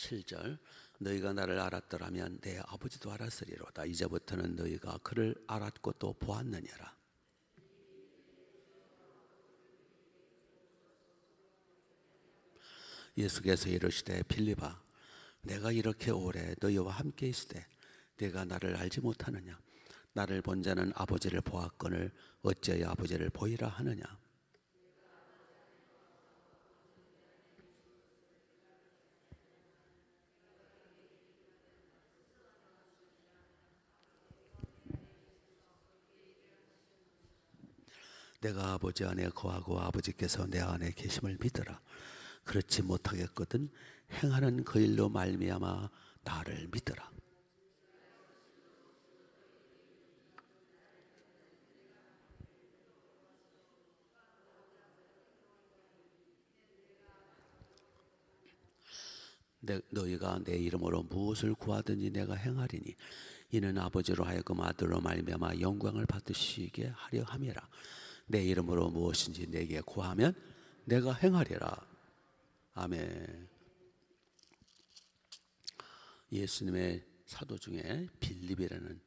7절 너희가 나를 알았더라면 내 아버지도 알았으리로다. 이제부터는 너희가 그를 알았고 또 보았느니라. 예수께서 이르시되 빌립아 내가 이렇게 오래 너희와 함께 있으되 내가 나를 알지 못하느냐? 나를 본 자는 아버지를 보았거늘 어찌하여 아버지를 보이라 하느냐 내가 아버지 안에 거하고 아버지께서 내 안에 계심을 믿으라. 그렇지 못하겠거든 행하는 그 일로 말미암아 나를 믿으라. 내, 너희가 내 이름으로 무엇을 구하든지 내가 행하리니 이는 아버지로 하여금 아들로 말미암아 영광을 받으시게 하려 함이라 내 이름으로 무엇인지 내게 구하면 내가 행하리라 아멘 예수님의 사도 중에 빌립이라는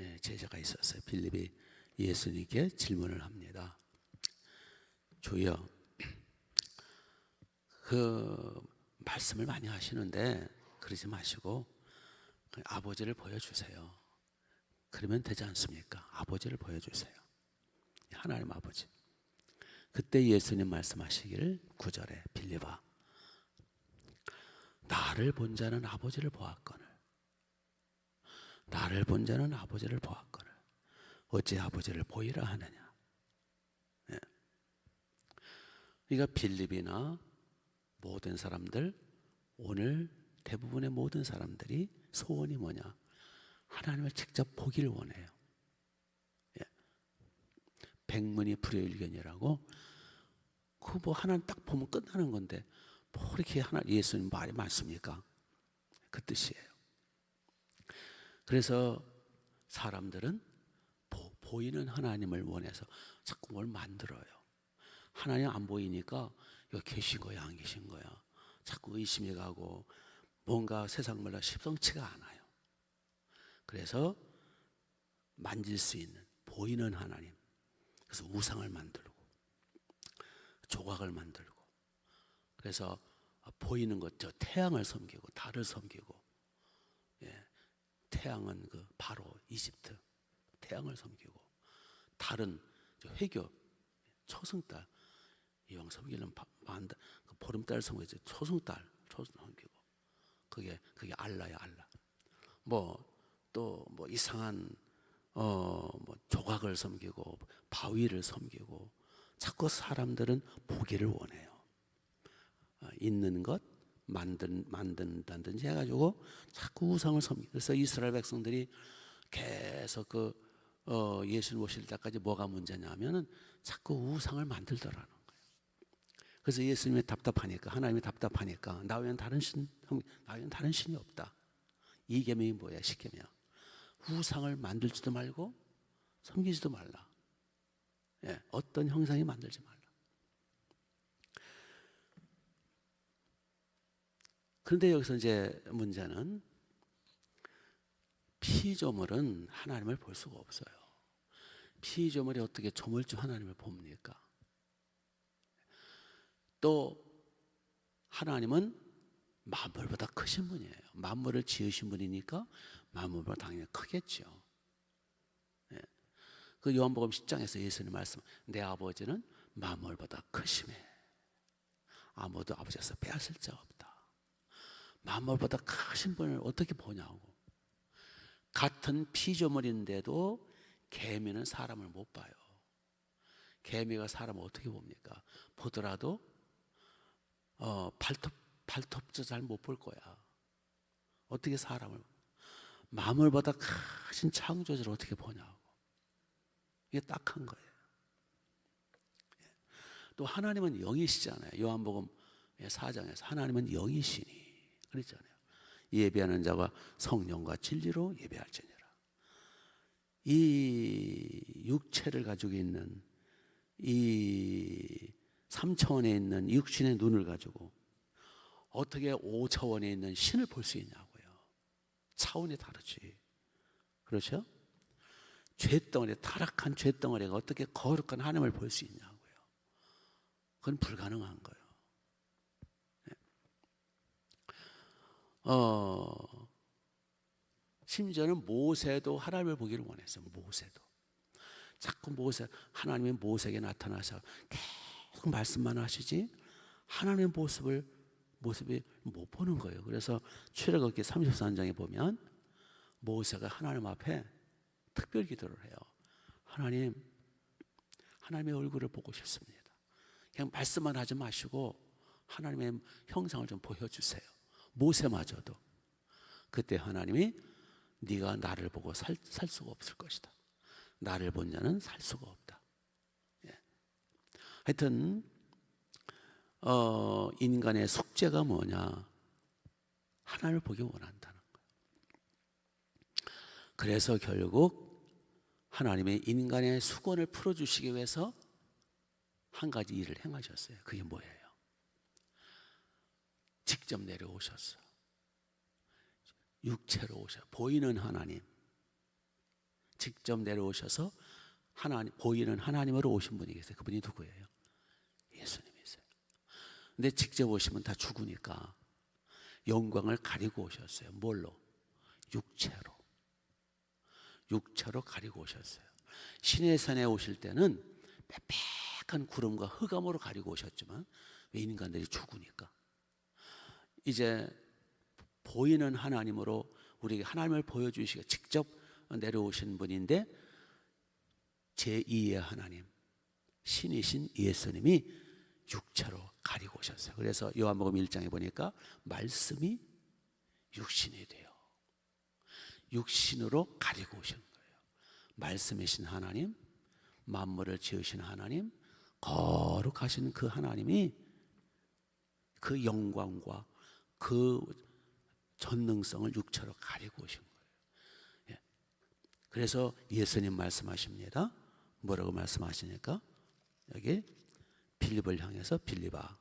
예, 제자가 있었어요 빌립이 예수님께 질문을 합니다 주여 그 말씀을 많이 하시는데 그러지 마시고 그 아버지를 보여주세요. 그러면 되지 않습니까? 아버지를 보여주세요. 하나님 아버지. 그때 예수님 말씀하시기를 구절에 빌리바 나를 본 자는 아버지를 보았거늘 나를 본 자는 아버지를 보았거늘 어찌 아버지를 보이라 하느냐 예. 그러니까 빌립이나 모든 사람들 오늘 대부분의 모든 사람들이 소원이 뭐냐? 하나님을 직접 보기를 원해요. 예. 백문이 불여일견이라고 그 뭐 하나 딱 보면 끝나는 건데 뭐 이렇게 하나 예수님 말이 많습니까? 그 뜻이에요. 그래서 사람들은 보, 보이는 하나님을 원해서 자꾸 뭘 만들어요. 하나님 안 보이니까 여기 계신 거야 안 계신 거야 자꾸 의심이 가고 뭔가 세상 말로 십성치가 않아요 그래서 만질 수 있는 보이는 하나님 그래서 우상을 만들고 조각을 만들고 그래서 보이는 것 저 태양을 섬기고 달을 섬기고 예, 태양은 그 바로 이집트 태양을 섬기고 달은 저 회교 초승달 이왕 섬기는 만다 그 보름달 섬기지 초승달 초승 섬기고 그게 그게 알라야 알라. 뭐 또뭐 이상한 어 뭐 조각을 섬기고 바위를 섬기고 자꾸 사람들은 보기를 원해요 어, 있는 것 만든 만든다든지 해가지고 자꾸 우상을 섬기 그래서 이스라엘 백성들이 계속 그 어, 예수님 오실 때까지 뭐가 문제냐면은 자꾸 우상을 만들더라는 그래서 예수님이 답답하니까 하나님이 답답하니까 나 외엔 다른 신, 나 외엔 다른 신이 없다. 이 계명이 뭐야? 십계명. 우상을 만들지도 말고 섬기지도 말라. 예, 어떤 형상이 만들지 말라. 그런데 여기서 이제 문제는 피조물은 하나님을 볼 수가 없어요. 피조물이 어떻게 조물주 하나님을 봅니까? 또 하나님은 만물보다 크신 분이에요. 만물을 지으신 분이니까 만물보다 당연히 크겠죠. 예. 그 요한복음 10장에서 예수님 말씀, 내 아버지는 만물보다 크심해. 아무도 아버지에서 빼앗을 자 없다. 만물보다 크신 분을 어떻게 보냐고. 같은 피조물인데도 개미는 사람을 못 봐요. 개미가 사람을 어떻게 봅니까? 보더라도 어, 발톱 발톱도 잘 못 볼 거야. 어떻게 사람을 마물보다 크신 창조주를 어떻게 보냐고. 이게 딱한 거예요. 예. 또 하나님은 영이시잖아요. 요한복음 4장에서 하나님은 영이시니 그랬잖아요. 예배하는 자가 성령과 진리로 예배할지니라. 이 육체를 가지고 있는 이 3차원에 있는 육신의 눈을 가지고 어떻게 5차원에 있는 신을 볼 수 있냐고요. 차원이 다르지. 그렇죠? 죄덩어리, 타락한 죄덩어리가 어떻게 거룩한 하나님을 볼 수 있냐고요. 그건 불가능한 거예요. 네. 어, 심지어는 모세도 하나님을 보기를 원했어요. 모세도. 자꾸 모세, 하나님의 모세에게 나타나서 계속 말씀만 하시지 하나님의 모습을 모습이 못 보는 거예요. 그래서 출애굽기 33장에 보면 모세가 하나님 앞에 특별 기도를 해요. 하나님, 하나님의 얼굴을 보고 싶습니다. 그냥 말씀만 하지 마시고 하나님의 형상을 좀 보여주세요. 모세마저도 그때 하나님이 네가 나를 보고 살, 살 수가 없을 것이다. 나를 본 자는 살 수가 없다. 예. 하여튼 어, 인간의 숙제가 뭐냐? 하나님을 보기 원한다는 거예요. 그래서 결국 하나님의 인간의 수건을 풀어주시기 위해서 한 가지 일을 행하셨어요. 그게 뭐예요? 직접 내려오셨어. 육체로 오셔. 보이는 하나님. 직접 내려오셔서 하나님 보이는 하나님으로 오신 분이 계세요. 그분이 누구예요? 예수님이세요. 근데 직접 오시면 다 죽으니까 영광을 가리고 오셨어요. 뭘로? 육체로. 육체로 가리고 오셨어요. 신의 산에 오실 때는 빽빽한 구름과 흑암으로 가리고 오셨지만 왜 인간들이 죽으니까 이제 보이는 하나님으로 우리에게 하나님을 보여주시고 직접 내려오신 분인데 제2의 하나님 신이신 예수님이 육체로 가리고 오셨어요. 그래서 요한복음 1장에 보니까 말씀이 육신이 돼요. 육신으로 가리고 오신 거예요. 말씀이신 하나님, 만물을 지으신 하나님, 거룩하신 그 하나님이 그 영광과 그 전능성을 육체로 가리고 오신 거예요. 예. 그래서 예수님 말씀하십니다. 뭐라고 말씀하시니까 여기 빌립을 향해서 빌립아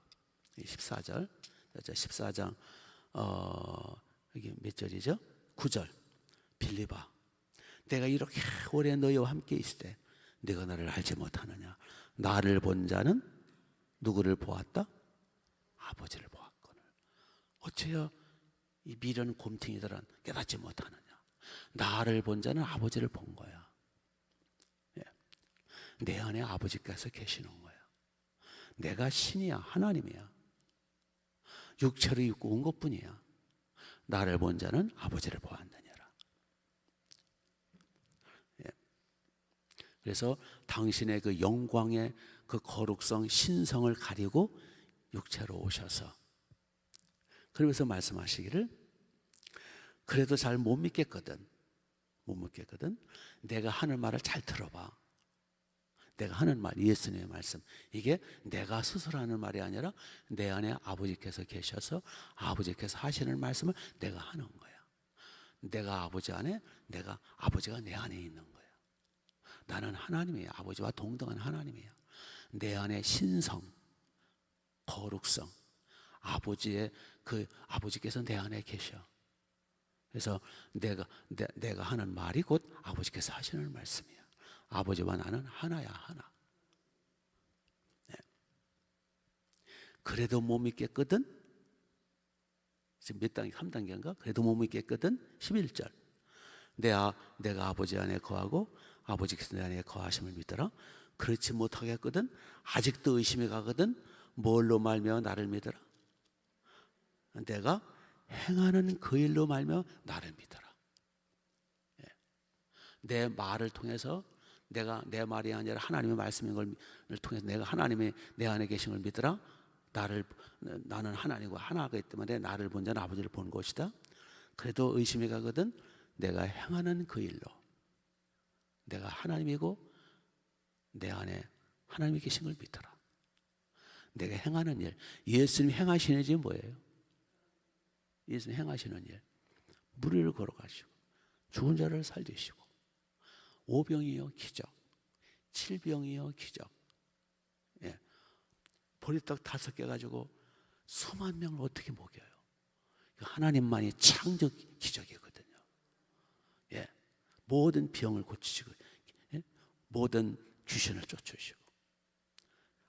14절. 14장. 어 여기 몇 절이죠? 9절. 빌립아 내가 이렇게 오래 너희와 함께 있을 때 네가 나를 알지 못하느냐? 나를 본 자는 누구를 보았다? 아버지를 보았거늘. 어째요 이 미련 곰탱이들은 깨닫지 못하느냐? 나를 본 자는 아버지를 본 거야. 예. 내 안에 아버지께서 계시는 거야 내가 신이야 하나님이야. 육체로 입고 온 것뿐이야. 나를 본 자는 아버지를 보았느니라. 예. 그래서 당신의 그 영광의 그 거룩성 신성을 가리고 육체로 오셔서 그러면서 말씀하시기를 그래도 잘 못 믿겠거든. 못 믿겠거든. 내가 하는 말을 잘 들어봐 내가 하는 말 예수님의 말씀. 이게 내가 스스로 하는 말이 아니라 내 안에 아버지께서 계셔서 아버지께서 하시는 말씀을 내가 하는 거야. 내가 아버지 안에 내가 아버지가 내 안에 있는 거야. 나는 하나님이야. 아버지와 동등한 하나님이야. 내 안에 신성 거룩성 아버지의 그 아버지께서 내 안에 계셔. 그래서 내가 내, 내가 하는 말이 곧 아버지께서 하시는 말씀이야. 아버지와 나는 하나야 하나. 네. 그래도 못 믿겠거든. 지금 몇 단계? 3단계인가? 그래도 못 믿겠거든. 11절. 내가 내가 아버지 안에 거하고 아버지께서 내 안에 거하심을 믿더라. 그렇지 못하겠거든. 아직도 의심이 가거든. 뭘로 말며 나를 믿어라. 내가 행하는 그 일로 말며 나를 믿어라. 예. 내 말을 통해서 내가 내 말이 아니라 하나님의 말씀인 걸 통해서 내가 하나님의 내 안에 계신 걸 믿어라. 나를 나는 하나님과 하나가 있기 때문에 나를 본 자는 아버지를 본 것이다. 그래도 의심이 가거든 내가 행하는 그 일로 내가 하나님이고 내 안에 하나님이 계신 걸 믿어라. 내가 행하는 일, 예수님 행하시는 일이 뭐예요? 예수님 행하시는 일, 무리를 걸어가시고 죽은 자를 살리시고 오병이요 기적, 칠병이요 기적, 예. 보리떡 다섯 개 가지고 수만 명을 어떻게 먹여요? 하나님만이 창조 기적이거든요. 예, 모든 병을 고치시고, 예? 모든 귀신을 쫓으시고,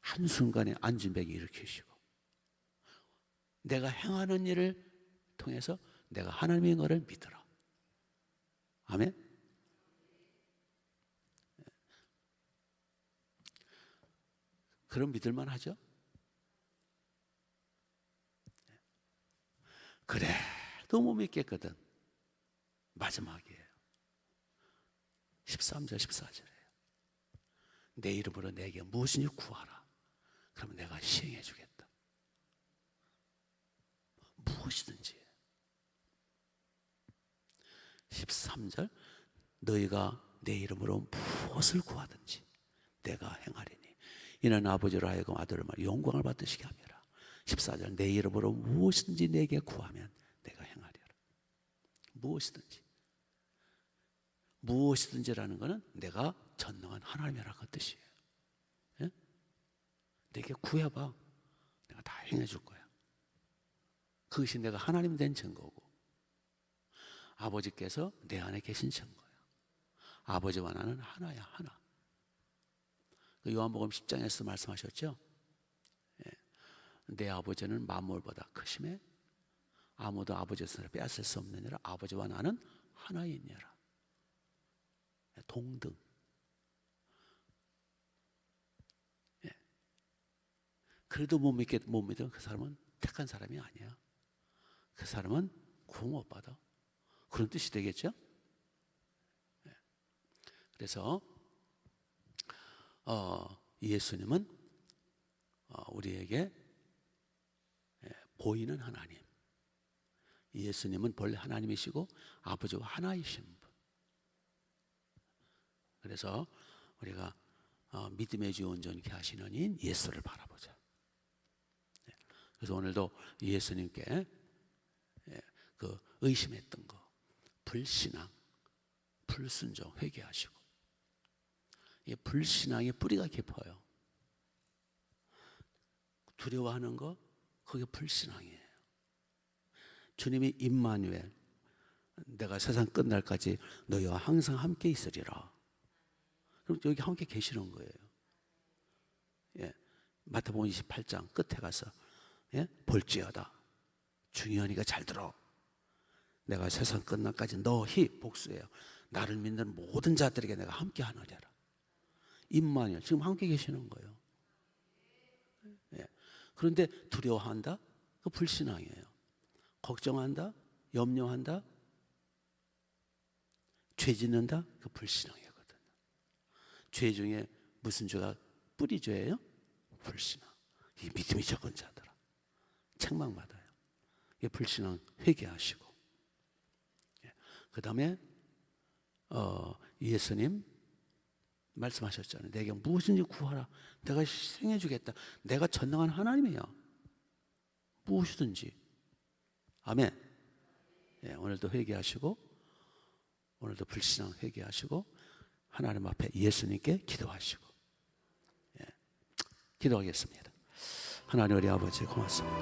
한 순간에 안진뱅이 일으키시고, 내가 행하는 일을 통해서 내가 하나님인 것을 믿어라. 아멘. 그럼 믿을만 하죠? 그래도 못 믿겠거든. 마지막이에요. 13절, 14절이에요. 내 이름으로 내게 무엇이니 구하라. 그러면 내가 시행해 주겠다. 무엇이든지. 13절 너희가 내 이름으로 무엇을 구하든지 내가 행하리니 이는 아버지로 하여금 아들을 말 영광을 받으시게 함이라 14절 내 이름으로 무엇이든지 내게 구하면 내가 행하리라 무엇이든지 무엇이든지라는 것은 내가 전능한 하나님이라는 그 뜻이에요 예? 내게 구해봐 내가 다 행해줄 거야 그것이 내가 하나님 된 증거고 아버지께서 내 안에 계신 증거야. 아버지와 나는 하나야, 하나. 그 요한복음 10장에서 말씀하셨죠? 예. 내 아버지는 만물보다 크심에 아무도 아버지에서 빼앗을 수 없느니라 아버지와 나는 하나이니라. 예, 동등. 예. 그래도 못 믿겠 못 믿으면 그 사람은 택한 사람이 아니야. 그 사람은 구원 못 받아. 그런 뜻이 되겠죠? 네. 그래서 어, 예수님은 어, 우리에게 예, 보이는 하나님. 예수님은 본래 하나님이시고 아버지와 하나이신 분. 그래서 우리가 어, 믿음의 주 온전케 하시는 인 예수를 바라보자. 네. 그래서 오늘도 예수님께 예, 그 의심했던 거, 불신앙, 불순종 회개하시고 이 불신앙의 뿌리가 깊어요. 두려워하는 거 그게 불신앙이에요. 주님이 임마누엘 내가 세상 끝날까지 너희와 항상 함께 있으리라. 그럼 여기 함께 계시는 거예요. 예. 마태복음 28장 끝에 가서 예? 볼지어다. 중요하니까 잘 들어. 내가 세상 끝날까지 너희 복수해요. 나를 믿는 모든 자들에게 내가 함께 하느니라. 임마누엘 지금 함께 계시는 거예요. 예. 그런데 두려워한다? 그 불신앙이에요. 걱정한다? 염려한다? 죄 짓는다? 그 불신앙이거든요. 죄 중에 무슨 죄가 뿌리 죄예요? 불신앙. 이 믿음이 적은 자들아. 책망받아요. 이 불신앙 회개하시고. 그 다음에 어, 예수님 말씀하셨잖아요. 내게 무엇인지 구하라. 내가 희생해 주겠다. 내가 전능한 하나님이야. 무엇이든지. 아멘. 예, 오늘도 회개하시고 오늘도 불신앙 회개하시고 하나님 앞에 예수님께 기도하시고 예, 기도하겠습니다. 하나님 우리 아버지 고맙습니다.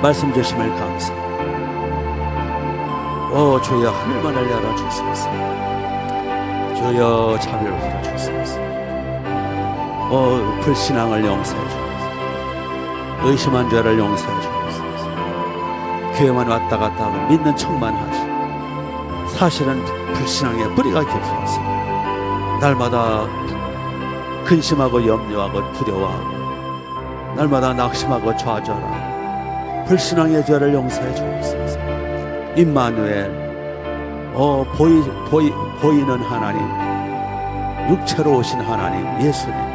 말씀 주심을 감사합니다. 오 주여 하늘만을 열어주소서 주여 자비를 베풀어주소서. 오 불신앙을 용서해 주소서. 의심한 죄를 용서해 주소서. 교회만 왔다 갔다 하고 믿는 척만 하시 사실은 불신앙의 뿌리가 깊어서 날마다 근심하고 염려하고 두려워하고 날마다 낙심하고 좌절하고 불신앙의 죄를 용서해 주옵소서. 임마누엘 어 보이 보이 보이는 하나님 육체로 오신 하나님 예수님